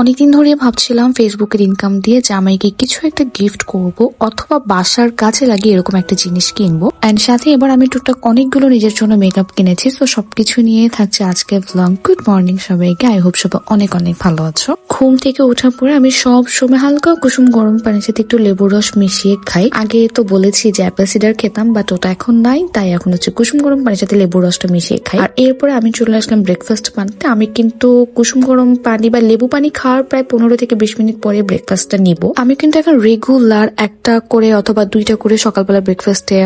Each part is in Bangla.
অনেকদিন ধরে ভাবছিলাম ফেসবুকের ইনকাম দিয়ে জামাইকে কিছু একটা গিফট করব অথবা বাসার কাছে লাগিয়ে এরকম একটা জিনিস কিনবো। অ্যান্ড সাথে এবার আমি টুকটাক অনেকগুলো নিজের জন্য মেকআপ কিনেছি। তো সবকিছু নিয়ে থাকছে আজকে ব্লগ গুড মর্নিং সবাইকে। আই হোপ সবাই অনেক অনেক ভালো আছো। ঘুম থেকে ওঠার পরে আমি সব সময় হালকা কুসুম গরম পানির সাথে একটু লেবুর রস মিশিয়ে খাই। আগে তো বলেছি যে অ্যাপেল সিডার খেতাম বাট ওটা এখন নাই, তাই এখন হচ্ছে কুসুম গরম পানির সাথে লেবুর রসটা মিশিয়ে খাই। আর এরপরে আমি চলে আসলাম ব্রেকফাস্ট বানাতে আমি কিন্তু কুসুম গরম পানি বা লেবু পানি খাওয়ার প্রায় পনেরো থেকে বিশ মিনিট পরে ব্রেকফাস্টটা নিব। আমি কিন্তু এখন রেগুলার একটা করে অথবা দুইটা করে সকালবেলা ব্রেকফাস্টে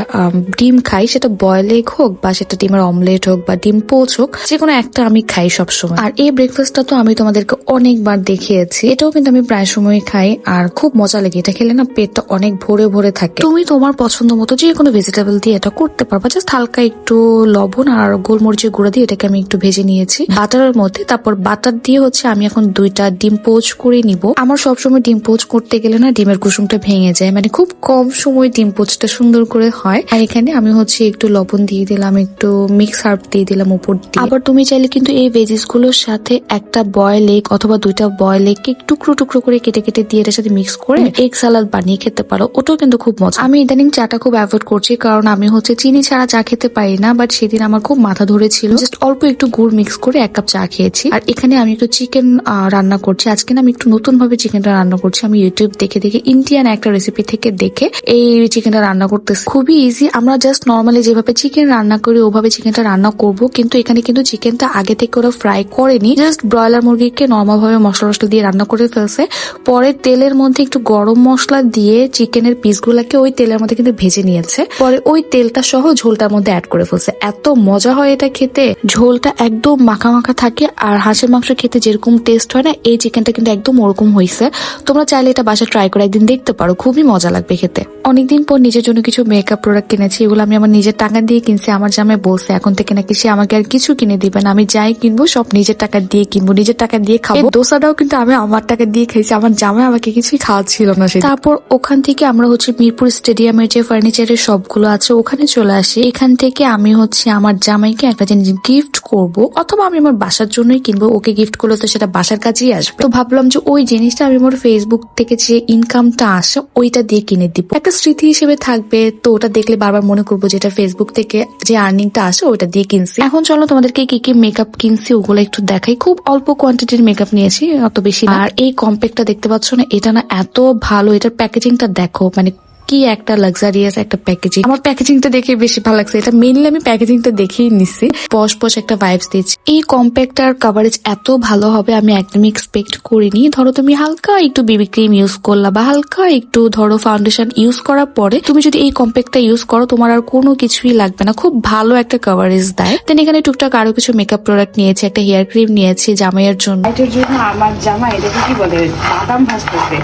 ডিম খাই। সেটা বয়েল এগ হোক বা সেটা ডিমের অমলেট হোক বা ডিম পোচ হোক যে কোনো একটা আমি খাই সবসময়। আর এই ব্রেকফাস্টটা তো আমি তোমাদেরকে অনেকবার দেখিয়েছি। এটাও কিন্তু আমি প্রায় সময় খাই আর খুব মজা লাগে। এটা খেলে না পেটটা অনেক ভরে ভরে থাকে। তুমি তোমার পছন্দ মতো যে কোনো ভেজিটেবল দিয়ে এটা করতে পারবা। জাস্ট হালকা একটু লবণ আর গোলমরিচের গুঁড়া দিয়ে এটাকে আমি একটু ভেজে নিয়েছি। বাটারের মধ্যে, তারপর বাটার দিয়ে হচ্ছে আমি এখন দুইটা ডিম পোচ করে নিব। আমার সবসময় ডিম পোচ করতে গেলে না ডিমের কুসুমটা ভেঙে যায় মানে খুব কম সময় ডিম পোচটা সুন্দর করে হয়। আর এখানে আমি হচ্ছে একটু লবণ দিয়ে দিলাম একটু মিক্স হার্ব দিয়ে দিলাম উপর দিয়ে। আবার তুমি চাইলে কিন্তু এই ভেজিসগুলোর সাথে একটা বয়েল এগ অথবা দুইটা বয়েল এগ টুকরো টুকরো করে কেটে কেটে দিয়ে এটার সাথে মিক্স করে এগ সালাদ বানিয়ে খেতে পারো। ওটাও কিন্তু খুব মজা। আমি ইদানিং চাটা খুব অ্যাভয়েড করছি কারণ আমি হচ্ছে চিনি ছাড়া চা খেতে পারি না বাট সেদিন আমার খুব মাথা ধরেছিল। জাস্ট অল্প একটু গুড় মিক্স করে এক কাপ চা খেয়েছি। আর এখানে আমি একটু চিকেন রান্না করছি। আজকে না আমি একটু নতুন ভাবে চিকেনটা রান্না করছি। আমি ইউটিউব দেখে দেখে ইন্ডিয়ান একটা রেসিপি থেকে দেখে এই চিকেনটা রান্না করতেছি। খুবই ইজি আমরা জাস্ট নর্মালি যেভাবে চিকেন রান্না করি, ওভাবে চিকেনটা রান্না করব। কিন্তু এখানে কিন্তু চিকেনটা আগে থেকে ওরা ফ্রাই করেনি। জাস্ট ব্রয়লার মুরগিকে নর্মাল ভাবে মশলা মশলা দিয়ে রান্না করে ফেলছে। পরে তেলের মধ্যে একটু গরম মশলা দিয়ে চিকেনের পিসগুলোকে ওই তেলের মধ্যে কিন্তু ভেজে নিয়েছে। পরে ওই তেলটা সহ ঝোলটার মধ্যে অ্যাড করে ফেলছে। এত মজা হয় এটা খেতে। ঝোলটা একদম মাখা মাখা থাকে আর হাঁসের মাংস খেতে যেরকম টেস্ট হয় না, এই চিকেনটা কিন্তু একদম ওরকম হয়েছে তোমরা চাইলে এটা বাসা ট্রাই করে একদিন দেখতে পারো খুবই মজা লাগবে খেতে। অনেকদিন পর নিজের জন্য কিছু মেকআপ প্রোডাক্ট কিনেছি এগুলো আমি আমার নিজের টাকা দিয়ে কিনছি আমার জামাই বলছে এখন থেকে নাকি সে আমাকে আর কিছু কিনে দিবে না আমি যাই কিনবো সব নিজের টাকা দিয়ে কিনবো নিজের টাকা দিয়ে খাব। দোসাটাও কিন্তু আমি আমার টাকা দিয়ে খেয়েছি আমার জামাই আমাকে কিছুই খাওয়াচ্ছিল না তারপর ওখান থেকে আমরা হচ্ছে মিরপুর স্টেডিয়ামের যে ফার্নিচারের সবগুলো আছে ওখানে চলে আসি। এখান থেকে আমি হচ্ছে আমার জামাইকে একটা জিনিস গিফট করব অথবা আমি আমার বাসার জন্যই কিনবো ওকে গিফট করলে তো সেটা বাসার কাছেই আসবে। তো ভাবলাম যে ওই জিনিসটা আমি আমার ফেসবুক থেকে যে ইনকামটা আসে, ওইটা দিয়ে কিনে দিব। একটা স্মৃতি হিসেবে থাকবে, তো ওটা দেখলে বারবার মনে করব যেটা ফেসবুক থেকে যে আর্নিংটা আসে, ওইটা দিয়ে কিনছি। এখন চলো তোমাদেরকে কি কি মেকআপ কিনছি ওগুলো একটু দেখাই। খুব অল্প কোয়ান্টিটির মেকআপ নিয়েছি, অত বেশি। আর এই কম্প্যাক্টটা দেখতে পাচ্ছ না, এটা না এত ভালো, এটার প্যাকেজিংটা দেখো মানে কি একটা লাক্সারিয়াস একটা প্যাকেজিং আমার প্যাকেজিংটা দেখে বেশি ভালো লাগছে। এটা মেনলি আমি প্যাকেজিংটা দেখেই নিচ্ছি পশ পশ একটা ভাইবস দিচ্ছে এই কম্প্যাক্টার কাভারেজ এত ভালো হবে আমি একদমই এক্সপেক্ট করিনি। ধরো তুমি হালকা একটু বেবি ক্রিম ইউজ করলা বা হালকা একটু ধরো ফাউন্ডেশন ইউজ করার পরে তুমি যদি এই কম্প্যাক্টটা ইউজ করো তোমার আর কোনো কিছুই লাগবে না। খুব ভালো একটা কাভারেজ দেয়। দেন এখানে টুকটাক আরও কিছু মেকআপ প্রোডাক্ট নিয়েছি একটা হেয়ার ক্রিম নিয়েছি জামাইয়ের জন্য। এটার জন্য আমার জামা এটাকে কি বলে? বাদাম ভাজতেছে।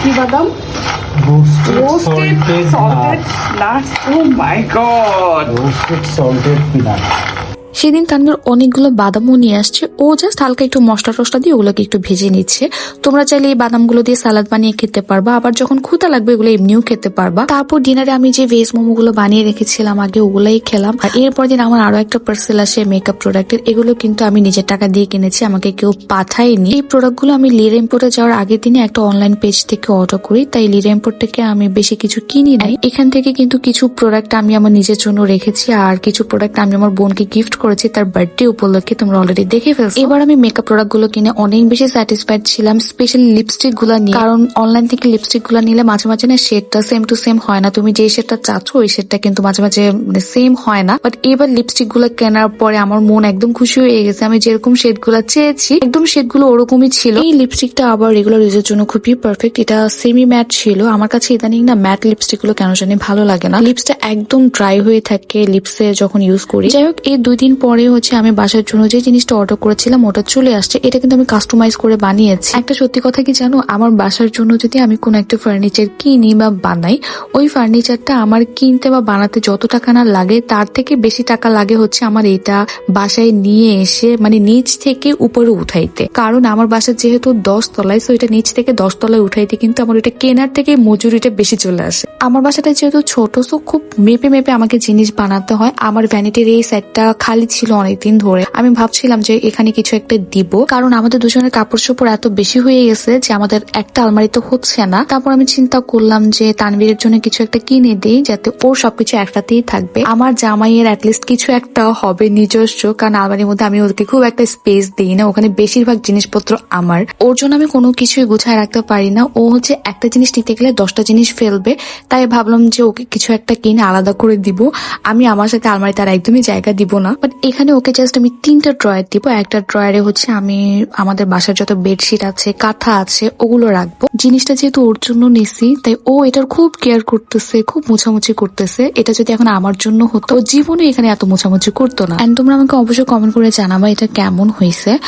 কি বাদাম? Roasted salted nuts. Nuts. Oh my god. Roasted salted nuts. সেদিন তানভীর অনেকগুলো বাদামও নিয়ে আসছে। ও জাস্ট হালকা একটু মশলা টসলা দিয়ে ওগুলোকে একটু ভেজে নিচ্ছে। তোমরা চাইলে এই বাদামগুলো দিয়ে সালাদ বানিয়ে খেতে পারবা। আবার যখন ক্ষুদা লাগবে এগুলো এমনিও খেতে পারবা। তারপর ডিনারে আমি যে ভেজ মোমোগুলো বানিয়ে রেখেছিলাম, আগে ওগুলাই খেলাম। আর এরপর দিন আমার আরও একটা পার্সেল আসে মেকআপ প্রোডাক্টের এগুলো কিন্তু আমি নিজের টাকা দিয়ে কিনেছি, আমাকে কেউ পাঠায়নি। এই প্রোডাক্টগুলো আমি লির ইম্পোর্টে যাওয়ার আগের দিনে একটা অনলাইন পেজ থেকে অর্ডার করি। তাই লির ইম্পোর্ট থেকে আমি বেশি কিছু কিনি নাই। এখান থেকে কিন্তু কিছু প্রোডাক্ট আমি আমার নিজের জন্য রেখেছি। আর কিছু প্রোডাক্ট আমি আমার বোনকে গিফট করেছি তার বার্থডে উপলক্ষে, তোমরা অলরেডি দেখে ফেলছো। এবার আমি মেকআপ প্রোডাক্টগুলো কিনে অনেক বেশি স্যাটিসফাইড ছিলাম স্পেশালি লিপস্টিকগুলো নিয়ে। কারণ অনলাইন থেকে লিপস্টিকগুলো নিলে মাঝে মাঝে না শেডটা সেম টু সেম হয় না। তুমি যে শেডটা চাচ্ছ, ওই শেডটা কিন্তু মাঝে মাঝে মানে সেম হয় না। বাট এবার লিপস্টিকগুলো কেনার পরে আমার মন একদম খুশি হয়ে গেছে। আমি যেরকম শেডগুলো চেয়েছি, একদম শেডগুলো ওরকমই ছিল। এই লিপস্টিকটা আবার রেগুলার ইউজের জন্য খুবই পারফেক্ট এটা সেমি ম্যাট ছিল। আমার কাছে ইদানিং না ম্যাট লিপস্টিকগুলো কেন জানি ভালো লাগে না। লিপসটা একদম ড্রাই হয়ে থাকে লিপসে যখন ইউজ করি। যাই হোক, এই দুই দিন পরে হচ্ছে আমি বাসার জন্য যে জিনিসটা অর্ডার করেছিলাম, ওটা চলে আসছে। এটা কিন্তু আমি কাস্টমাইজ করে বানিয়েছি। একটা সত্যি কথা কি জানো? আমার বাসার জন্য যদি আমি কোনো একটা ফার্নিচার কিনি বা বানাই, ওই ফার্নিচারটা আমার কিনতে বা বানাতে যত টাকা না লাগে, তার থেকে বেশি টাকা লাগে হচ্ছে আমার এটা বাসায় নিয়ে এসে মানে নিচ থেকে উপরে উঠাইতে। কারণ আমার বাসা যেহেতু দশ তলায় সো এটা নিচ থেকে দশ তলায় উঠাইতে কিন্তু আমার এটা কেনার থেকে মজুরিটা বেশি চলে আসে। আমার বাসাটা যেহেতু ছোট সো খুব মেপে মেপে আমাকে জিনিস বানাতে হয়। আমার ভ্যানিটির এই সেটটা খালি ছিল অনেকদিন ধরে। আমি ভাবছিলাম যে এখানে কিছু একটা দিব, কারণ আমাদের দুজনের কাপড় চোপড় এত বেশি হয়ে গেছে যে আমাদের একটা আলমারি তো হচ্ছে না। তারপর আমি চিন্তা করলাম যে তানবীরের জন্য কিছু একটা কিনে দিই, যাতে ওর সবকিছু একসাথেই থাকবে। আমার জামাইয়ের অ্যাটলিস্ট কিছু একটা হবে নিজস্ব, কারণ আলমারির মধ্যে আমি ওদেরকে খুব একটা স্পেস দিই না। ওখানে বেশিরভাগ জিনিসপত্র আমার। ওর জন্য আমি কোনো কিছুই গুছায় রাখতে পারি না। ও হচ্ছে একটা জিনিস নিতে গেলে দশটা জিনিস ফেলবে, তাই ভাবলাম যে ওকে কিছু একটা কিনে আলাদা করে দিব। আমি আমার সাথে আলমারি তার একদমই জায়গা দিব না। বাট এখানে ওকে জাস্ট আমি তিনটা ড্রয়ার দিব। একটা ড্রয়ারে হচ্ছে আমি আমাদের বাসার যত বেডশিট আছে, কাঁথা আছে, ওগুলো রাখব। জিনিসটা যেহেতু ওর জন্য নিছি, তাই ও এটার খুব কেয়ার করতেছে, খুব মোছামুছি করতেছে। এটা যদি এখন আমার জন্য হতো জীবনে এখানে এত মোছামুছি করতো না। তোমরা আমাকে অবশ্যই কমেন্ট করে জানাবা এটা কেমন হয়েছে